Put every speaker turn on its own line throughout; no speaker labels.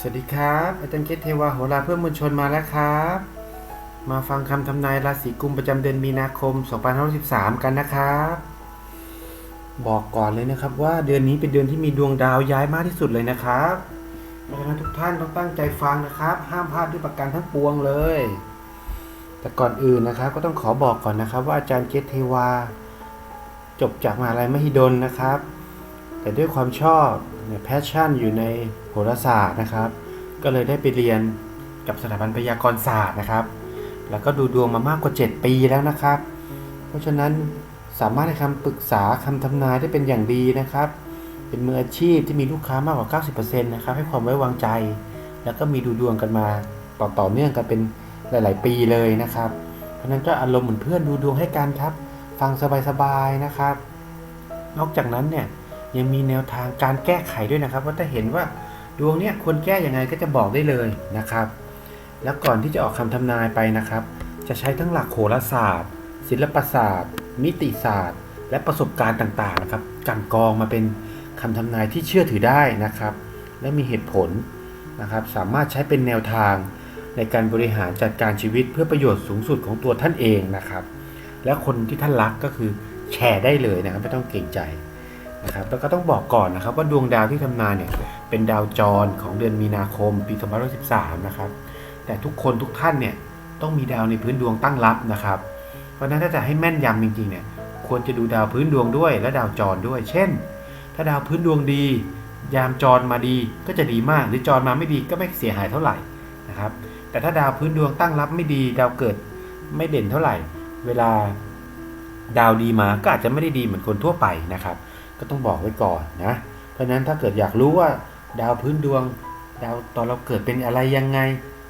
สวัสดีครับอาจารย์เคสเทวาโหราเพื่อมวลชนมาแล้วครับ มาฟังคำทำนายราศีกุมประจำเดือนมีนาคม 2513กันนะครับ บอกก่อนเลยนะครับว่าเดือนนี้เป็นเดือนที่มีดวงดาวย้ายมากที่สุดเลยนะครับเพราะฉะนั้นทุกท่านต้องตั้งใจฟังนะครับ ห้ามพลาดด้วยประการทั้งปวงเลย แต่ก่อนอื่นนะครับ ก็ต้องขอบอกก่อนนะครับ ว่าอาจารย์เคสเทวา จบจากมหาลัยมหิดลนะครับ แต่ด้วยความชอบเนี่ยแพชชั่นอยู่ในโหราศาสตร์นะครับ ก็เลยได้ไปเรียนกับสถาบันพยากรศาสตร์นะครับ แล้วก็ดูดวงมามากกว่า 7 ปีแล้วนะครับ เพราะฉะนั้นสามารถให้คำปรึกษาคำทำนายได้เป็นอย่างดีนะครับ เป็นมืออาชีพที่มีลูกค้ามากกว่า 90%นะครับ ให้ความไว้วางใจ แล้วก็มีดูดวงกันมาต่อต่อเนื่องกันเป็นหลาย ๆ ปีเลยนะครับ เพราะฉะนั้นก็อารมณ์เหมือนเพื่อนดูดวงให้กันครับ ฟังสบาย ๆ นะครับ นอกจากนั้นเนี่ย ยังมีแนวทางการแก้ไขด้วยนะครับว่าถ้าเห็นว่าดวงเนี่ยควรแก้ยังไงก็จะบอกได้เลยนะครับ แล้วก่อนที่จะออกคำทำนายไปนะครับ จะใช้ทั้งหลักโหราศาสตร์ ศิลปศาสตร์ มิติศาสตร์ และประสบการณ์ต่างๆนะครับกันกองมาเป็นคำทำนายที่เชื่อถือได้นะครับ และมีเหตุผลนะครับ สามารถใช้เป็นแนวทางในการบริหารจัดการชีวิตเพื่อประโยชน์สูงสุดของตัวท่านเองนะครับ และคนที่ท่านรักก็คือแชร์ได้เลยนะครับไม่ต้องเกรงใจ นะครับแล้วก็ต้องบอกก่อนนะครับว่าดวงดาวที่ทำนาเนี่ยเป็นดาวจรของเดือนมีนาคมปี2013นะครับแต่ทุกคนทุกท่านเนี่ยต้องมีดาวในพื้นดวงตั้งรับนะครับ เพราะฉะนั้นถ้าจะให้แม่นยำจริงๆเนี่ยควรจะดูดาวพื้นดวงด้วย และดาวจรด้วย เช่น ถ้าดาวพื้นดวงดี ยามจรมาดีก็จะดีมาก หรือจรมาไม่ดีก็ไม่เสียหายเท่าไหร่นะครับแต่ถ้าดาวพื้นดวงตั้งรับไม่ดี ดาวเกิดไม่เด่นเท่าไหร่ เวลา ดาวดีมาก็อาจจะไม่ได้ดีเหมือนคนทั่วไปนะครับ ก็ต้องบอกไว้ก่อนนะ เพราะฉะนั้นถ้าเกิดอยากรู้ว่าดาวพื้นดวง ดาวตอนเราเกิดเป็นอะไรยังไง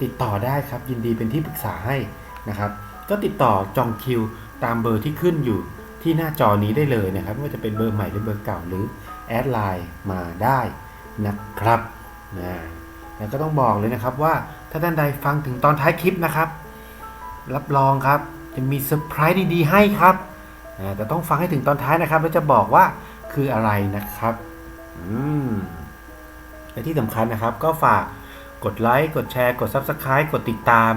ติดต่อได้ครับ ยินดีเป็นที่ปรึกษาให้นะครับ ก็ติดต่อจองคิว ตามเบอร์ที่ขึ้นอยู่ที่หน้าจอนี้ได้เลยนะครับไม่ว่าจะเป็นเบอร์ใหม่หรือเบอร์เก่าหรือแอดไลน์มาได้นะครับนะแล้วก็ต้องบอกเลยนะครับว่าถ้าท่านใดฟังถึงตอนท้ายคลิปนะครับ รับรองครับจะมีเซอร์ไพรส์ดีๆให้ครับ แต่ต้องฟังให้ถึงตอนท้ายนะครับแล้วจะบอกว่าคืออะไรนะครับอืมและที่สำคัญนะครับ ก็ฝากกดไลค์กดแชร์ กด Subscribe กดติดตาม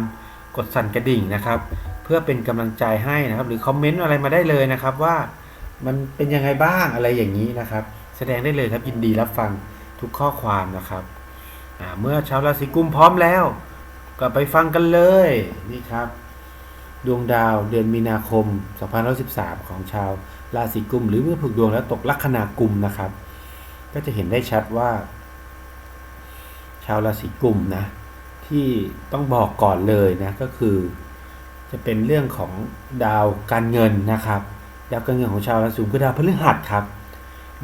กดสั่นกระดิ่งนะครับ เพื่อเป็นกำลังใจให้นะครับ หรือคอมเมนต์อะไรมาได้เลยนะครับว่ามันเป็นยังไงบ้างอะไรอย่างนี้นะครับ แสดงได้เลยครับยินดีรับฟังทุกข้อความนะครับเมื่อชาวราศีกุมพร้อมแล้ว ก็ไปฟังกันเลยนี่ครับ ดวงดาวเดือนมีนาคม2513 ของชาวราศีกุม หรือเมื่อผูกดวงแล้วตกลัคนากุมนะครับ ก็จะเห็นได้ชัดว่า ชาวราศีกุมนะที่ต้องบอกก่อนเลยนะก็คือ จะเป็นเรื่องของดาวการเงินนะครับดาวการเงินของชาวราศีกุมคือดาวพฤหัสครับ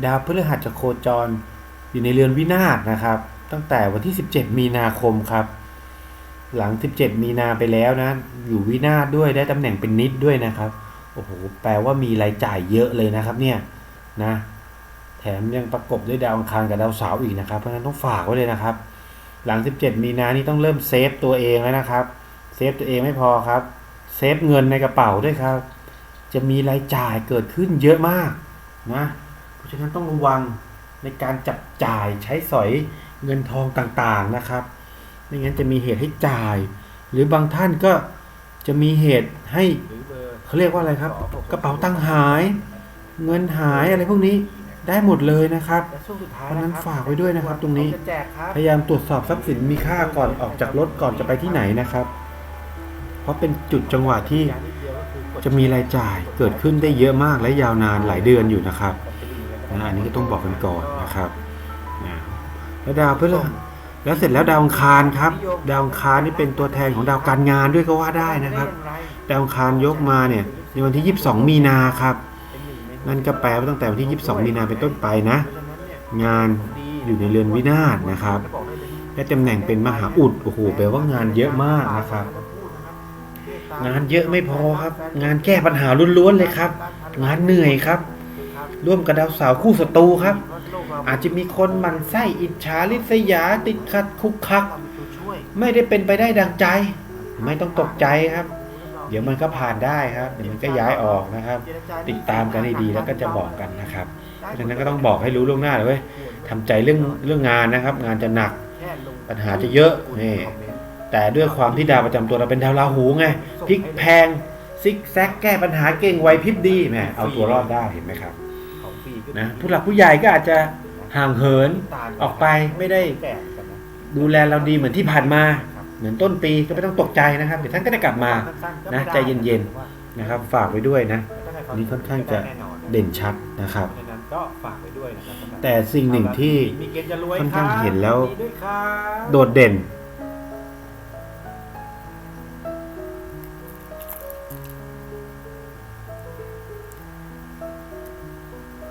ดาวพฤหัสจะโคจรอยู่ในเรือนวินาศนะครับ ตั้งแต่วันที่ 17 มีนาคมครับ หลัง 17 มีนาไปแล้วนะ อยู่วินาศด้วยได้ตำแหน่งเป็นนิดด้วยนะครับ โอ้โห แปลว่ามีรายจ่ายเยอะเลยนะครับเนี่ยนะ แถมยังประกบด้วยดาวอังคารกับดาวเสาร์อีกนะครับ เพราะฉะนั้นต้องฝากไว้เลยนะครับ หลัง 17 มีนานี่ต้องเริ่มเซฟตัวเองแล้วนะครับ เซฟตัวเองไม่พอครับ เซฟเงินในกระเป๋าด้วยครับ จะมีรายจ่ายเกิดขึ้นเยอะมากนะ เพราะฉะนั้นต้องระวังในการจับจ่ายใช้สอยเงินทองต่างๆนะครับ ไม่งั้นจะมีเหตุให้จ่าย หรือบางท่านก็จะมีเหตุให้เขาเรียกว่าอะไรครับ กระเป๋าตังค์หาย เงินหายอะไรพวกนี้ได้หมดเลยนะครับเพราะฉะนั้นฝากไว้ด้วยนะครับ ตรงนี้พยายามตรวจสอบทรัพย์สินมีค่าก่อนออกจากรถก่อนจะไปที่ไหนนะครับ เพราะเป็นจุดจังหวะที่จะมีรายจ่ายเกิดขึ้นได้เยอะมากและยาวนานหลายเดือนอยู่นะครับนะอันนี้ก็ต้องบอกกันก่อนนะครับนะแล้วดาวพฤหัส แล้วเสร็จแล้วดาวอังคารครับ ดาวอังคารนี่เป็นตัวแทนของดาวการงานด้วยก็ว่าได้นะครับ ดาวอังคารยกมาเนี่ยในวันที่ 22 มีนาครับ นั่นก็แปลว่าตั้งแต่วันที่ 22 มีนาเป็นต้นไปนะ งานอยู่ในเรือนวินาศนะครับและตำแหน่งเป็นมหาอุดโอ้โหแปลว่างานเยอะมากนะครับ งานเยอะไม่พอครับ งานแก้ปัญหาล้วนๆเลยครับ งานเหนื่อยครับ ร่วมกับดาวเสาวคู่ศัตรูครับ อาจจะมีคนหมันไส้อิจฉาริษยาติดขัดคุกคัก ไม่ได้เป็นไปได้ดังใจ ไม่ต้องตกใจครับ เดี๋ยวมันก็ผ่านได้ครับ เดี๋ยวมันก็ย้ายออกนะครับ ติดตามกันให้ดีแล้วก็จะบอกกันนะครับ เพราะฉะนั้นก็ต้องบอกให้รู้ล่วงหน้าเลยเว้ยทำใจเรื่องเรื่องงานนะครับ งานจะหนัก ปัญหาจะเยอะนี่แต่ด้วยความที่ดาวประจำตัวเราเป็นดาวราหูไงพลิกแพงซิกแซกแก้ปัญหาเก่งไวพริบดีแหมเอาตัวรอดได้เห็นไหมครับนะผู้หลักผู้ใหญ่ก็อาจจะ ห่างเหินออกไปไม่ได้
แก่กันนะ
ดูแลเราดีเหมือนที่ผ่านมา เหมือนต้นปีก็ไม่ต้องตกใจนะครับเดี๋ยวท่านก็จะกลับมานะใจเย็นนะครับ ฝากไว้ด้วยนะนี่ค่อนข้างจะเด่นชัดนะครับ
เพราะฉะนั้นก็ฝากไว้ด้วยนะครับสำหรับ
แต่สิ่งหนึ่งที่
มีเกณฑ์จะรวย
ค่อนข้าง
รับ
เห็นแล้ว
ดีด้วยครับ
โดดเด่น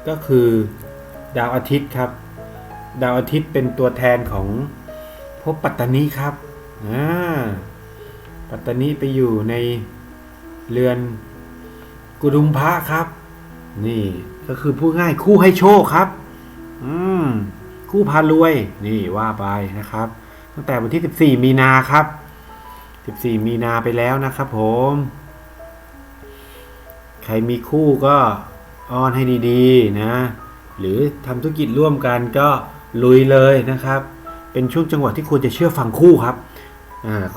ก็คือ ดาวอาทิตย์ครับ ดาวอาทิตย์เป็นตัวแทนของภพปัตตานีครับอ่าปัตตานีไปอยู่ในเรือนกุดุมพระครับ นี่ก็คือผู้ง่ายคู่ให้โชคครับ อืมคู่พารวย นี่ว่าไปนะครับ ตั้งแต่วันที่ 14 มีนาครับ 14 มีนาไปแล้วนะครับผม ใครมีคู่ก็อ้อนให้ดีๆ นะ หรือทำธุรกิจร่วมกันก็ลุยเลยนะครับ เป็นช่วงจังหวะที่ควรจะเชื่อฟังคู่ครับ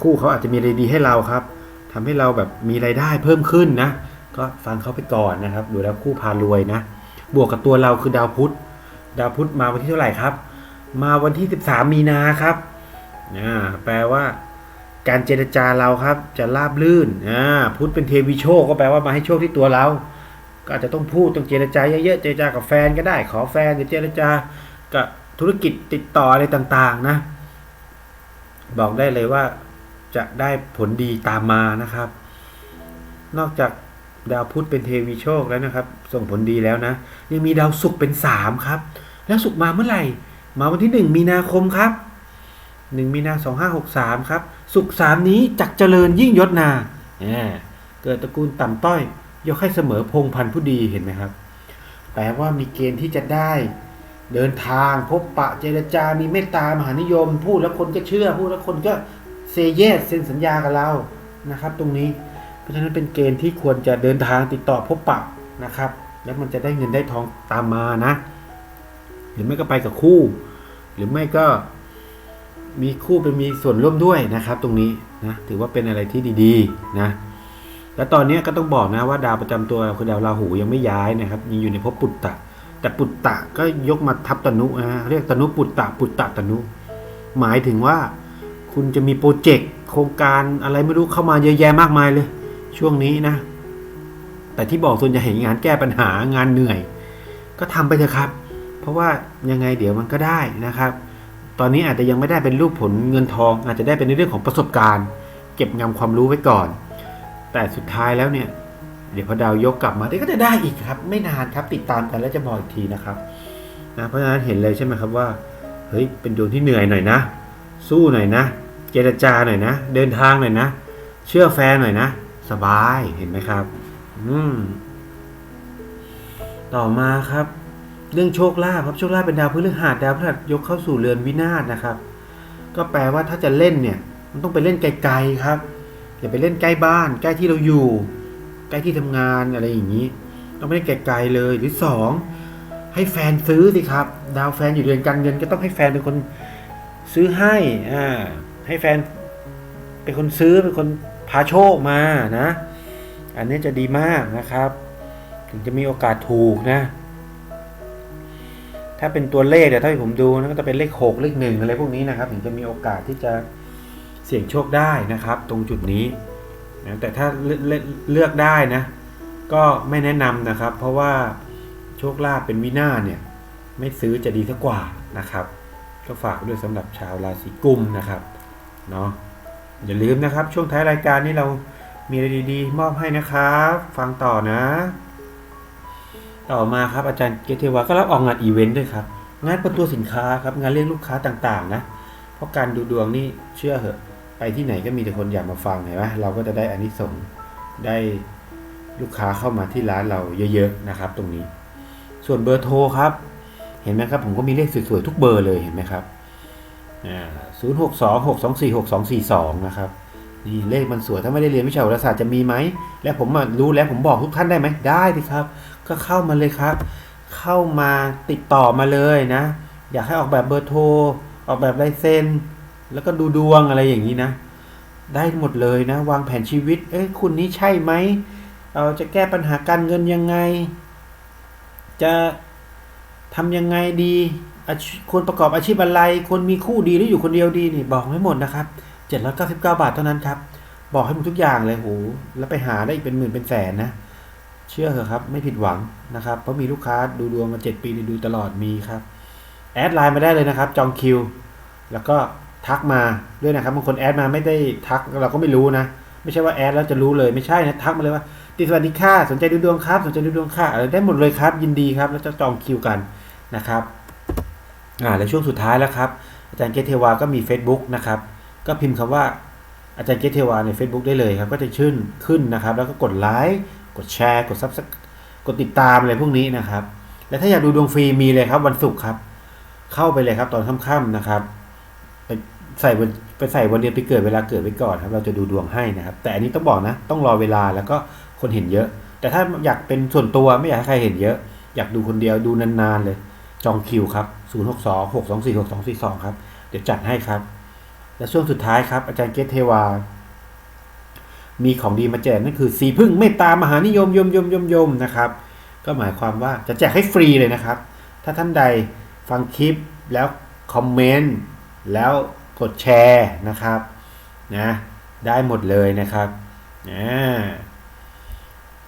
คู่เขาอาจจะมีอะไรดีให้เราครับทำให้เราแบบมีไรายได้เพิ่มขึ้นนะ ก็ฟังเขาไปก่อนนะครับ ดูแล้วคู่พารวยนะ บวกกับตัวเราคือดาวพุธ ดาวพุธมาวันที่เท่าไหร่ครับ มาวันที่ 13 มีนาครับแปลว่า การเจรจาเราครับจะราบลื่นพุธเป็นเทวีโชคก็แปลว่ามาให้โชคที่ตัวเรา ก็อาจจะต้องพูดต้องเจรจาเยอะๆเจรจากับแฟนก็ได้ ขอแฟนหรือเจรจากับธุรกิจติดต่ออะไรต่างๆนะ บอกได้เลยว่าจะได้ผลดีตามมานะครับ นอกจากดาวพุธเป็นเทวีโชคแล้วนะครับ ส่งผลดีแล้วนะยังมีดาวศุกร์เป็นสามครับ แล้วศุกร์มาเมื่อไหร่ มาวันที่หนึ่งมีนาคมครับหนึ่งมีนาสองห้าหกสามครับศุกร์สามนี้จักเจริญยิ่งยศนาเกิดตระกูลต่ำต้อย ยกให้เสมอพงพันธุ์ผู้ดีเห็นไหมครับ แปลว่ามีเกณฑ์ที่จะได้ เดินทางพบปะเจรจา มีเมตตามหานิยม พูดแล้วคนก็เชื่อ พูดแล้วคนก็เซเยสเซ็นสัญญากับเรานะครับ ตรงนี้ เพราะฉะนั้นเป็นเกณฑ์ที่ควรจะเดินทางติดต่อพบปะนะครับ แล้วมันจะได้เงินได้ทองตามมานะ หรือไม่ก็ไปกับคู่ หรือไม่ก็มีคู่ไปมีส่วนร่วมด้วยนะครับ ตรงนี้นะถือว่าเป็นอะไรที่ดี ๆ นะ และตอนนี้ก็ต้องบอกนะว่าดาวประจำตัวคือดาวราหูยังไม่ย้ายนะครับยังอยู่ในภพปุตตะ แต่ปุตตะก็ยกมาทับตนุนะฮะเรียกตนุปุตตะปุตตะตนุ หมายถึงว่าคุณจะมีโปรเจกต์โครงการอะไรไม่รู้เข้ามาเยอะแยะมากมายเลย ช่วงนี้นะ แต่ที่บอกส่วนใหญ่งานแก้ปัญหางานเหนื่อย ก็ทำไปเถอะครับ เพราะว่ายังไงเดี๋ยวมันก็ได้นะครับ ตอนนี้อาจจะยังไม่ได้เป็นรูปผลเงินทอง อาจจะได้เป็นในเรื่องของประสบการณ์ เก็บงำความรู้ไว้ก่อน แต่สุดท้ายแล้วเนี่ย เดี๋ยวพอดาวยกกลับมาเดี๋ยวก็จะได้อีกครับ ไม่นานครับติดตามกันแล้วจะบอกอีกทีนะครับนะเพราะฉะนั้นเห็นเลยใช่ไหมครับว่าเฮ้ยเป็นดวงที่เหนื่อยหน่อยนะ สู้หน่อยนะ เจรจาหน่อยนะ เดินทางหน่อยนะ เชื่อแฟนหน่อยนะ สบายเห็นไหมครับ อืมต่อมาครับ เรื่องโชคลาภครับโชคลาภเป็นดาวพฤหัสดาวพฤหัสยกเข้าสู่เรือนวินาศนะครับ ก็แปลว่าถ้าจะเล่นเนี่ย มันต้องไปเล่นไกลๆครับ อย่าไปเล่นใกล้บ้าน ใกล้ที่เราอยู่ ใกล้ที่ทำงานอะไรอย่างนี้ ต้องไม่เล่นไกลๆเลยหรือสองให้แฟนซื้อสิครับ ดาวแฟนอยู่เรือนการเงินก็ต้องให้แฟนเป็นคนซื้อให้อ่าให้แฟนเป็นคนซื้อเป็นคนพาโชคมานะ อันนี้จะดีมากนะครับ ถึงจะมีโอกาสถูกนะ ถ้าเป็นตัวเลขเดี๋ยวถ้าผมดูนะก็จะเป็นเลขหกเลขหนึ่งอะไรพวกนี้นะครับ ถึงจะมีโอกาสที่จะ เสี่ยงโชคได้นะครับ ตรงจุดนี้นะแต่ถ้าเลือกเลือกเลือกได้นะก็ไม่แนะนำนะครับ เพราะว่าโชคลาภเป็นวินาเนี่ยไม่ซื้อจะดีสักกว่านะครับ ก็ฝากด้วยสำหรับชาวราศีกุมนะครับเนาะอย่าลืมนะครับ ช่วงท้ายรายการนี้เรามีอะไรดีๆ มอบให้นะครับ ฟังต่อนะ ต่อมาครับอาจารย์เกตเทวาก็รับออกงานอีเวนต์ด้วยครับ งานเปิดตัวสินค้าครับงานเรียกลูกค้าต่างๆนะ เพราะการดูดวงนี่เชื่อเหอะ ไปที่ไหนก็มีแต่คนอยากมาฟังเห็นไหมเราก็จะได้อานิสงส์ได้ลูกค้าเข้ามาที่ร้านเราเยอะๆนะครับ ตรงนี้ ส่วนเบอร์โทรครับ เห็นไหมครับ ผมก็มีเลขสวยๆทุกเบอร์เลยเห็นไหมครับศูนย์หกสองหกสองสี่หกสองสี่สองนะครับนี่เลขมันสวยถ้าไม่ได้เรียนวิชาโหราศาสตร์จะมีไหม และผมมารู้แล้วผมบอกทุกท่านได้ไหมได้สิครับ ก็เข้ามาเลยครับ เข้ามาติดต่อมาเลยนะ อยากให้ออกแบบเบอร์โทร ออกแบบลายเซ็น แล้วก็ดูดวงอะไรอย่างนี้นะ ได้หมดเลยนะ วางแผนชีวิต เอ้ยคุณนี้ใช่ไหมเราจะแก้ปัญหาการเงินยังไง จะทำยังไงดีควรประกอบอาชีพอะไรควรมีคู่ดีหรืออยู่คนเดียวดีนี่บอกให้หมดนะครับ799 บาทเท่านั้นครับ บอกให้หมดทุกอย่างเลยโหแล้วไปหาได้อีกเป็นหมื่นเป็นแสนนะ เชื่อเถอะครับ ไม่ผิดหวังนะครับ เพราะมีลูกค้าดูดวงมา 7 ปีนี่ดูตลอดมีครับ แอดไลน์มาได้เลยนะครับ จองคิว แล้วก็ ทักมาด้วยนะครับบางคนแอดมาไม่ได้ทักเราก็ไม่รู้นะ ไม่ใช่ว่าแอดแล้วจะรู้เลยไม่ใช่นะทักมาเลยว่าติดสวัสดีค่ะสนใจดูดวงครับ สนใจดูดวงค่ะอะไรได้หมดเลยครับยินดีครับ แล้วจะจองคิวกันนะครับอ่าและช่วงสุดท้ายแล้วครับ อาจารย์เกตเทวาก็มี Facebook นะครับ ก็พิมพ์คำว่าอาจารย์เกตเทวาใน Facebook ได้เลยครับ ก็จะชื่นขึ้นนะครับ แล้วก็กดไลค์กดแชร์ กดซับสกดติดตามอะไรพวกนี้นะครับ และถ้าอยากดูดวงฟรีมีเลยครับวันศุกร์ครับ เข้าไปเลยครับตอนค่ำๆนะครับ ใส่วันไปใส่วันเดือนปีเกิดเวลาเกิดไว้ก่อนครับ เราจะดูดวงให้นะครับ แต่อันนี้ต้องบอกนะ ต้องรอเวลาแล้วก็คนเห็นเยอะ แต่ถ้าอยากเป็นส่วนตัวไม่อยากให้ใครเห็นเยอะ อยากดูคนเดียวดูนานๆเลย จองคิวครับ 0 6 2 6 2 4 6 2 4 2 ครับ เดี๋ยวจัดให้ครับ และช่วงสุดท้ายครับ อาจารย์เกตเทวา มีของดีมาแจกนั่นคือสีพึ่งเมตตามหานิยมยมยมยมยมนะครับ ก็หมายความว่าจะแจกให้ฟรีเลยนะครับ ถ้าท่านใดฟังคลิปแล้วคอมเมนต์แล้ว กดแชร์นะครับนะได้หมดเลยนะครับอ่า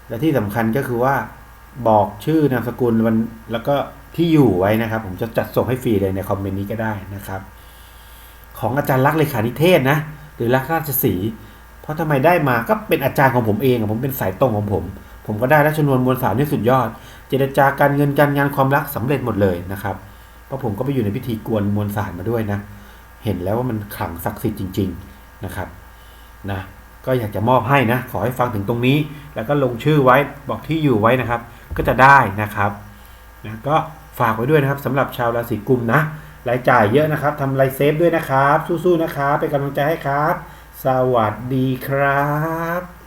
และที่สำคัญก็คือว่าบอกชื่อนามสกุลวันแล้วก็ที่อยู่ไว้นะครับ ผมจะจัดส่งให้ฟรีเลยในคอมเมนต์นี้ก็ได้นะครับ ของอาจารย์ลักเลขานิเทศนะ หรือลักราชสีห์เพราะทำไมได้มาก็เป็นอาจารย์ของผมเองผมเป็นสายตรงของผม ผมก็ได้รัชนวนมวลสารนี่สุดยอด เจรจาการเงินการงานความรักสำเร็จหมดเลยนะครับเพราะผมก็ไปอยู่ในพิธีกวนมวลสารมาด้วยนะ เห็นแล้วว่ามันขลังศักดิ์สิทธิ์จริง ๆนะครับนะก็อยากจะมอบให้นะ ขอให้ฟังถึงตรงนี้ แล้วก็ลงชื่อไว้บอกที่อยู่ไว้นะครับ ก็จะได้นะครับนะก็ฝากไว้ด้วยนะครับสำหรับชาวราศีกุมนะรายจ่ายเยอะนะครับทำรายเซฟด้วยนะครับ สู้ๆนะครับเป็นกำลังใจให้ครับ สวัสดีครับ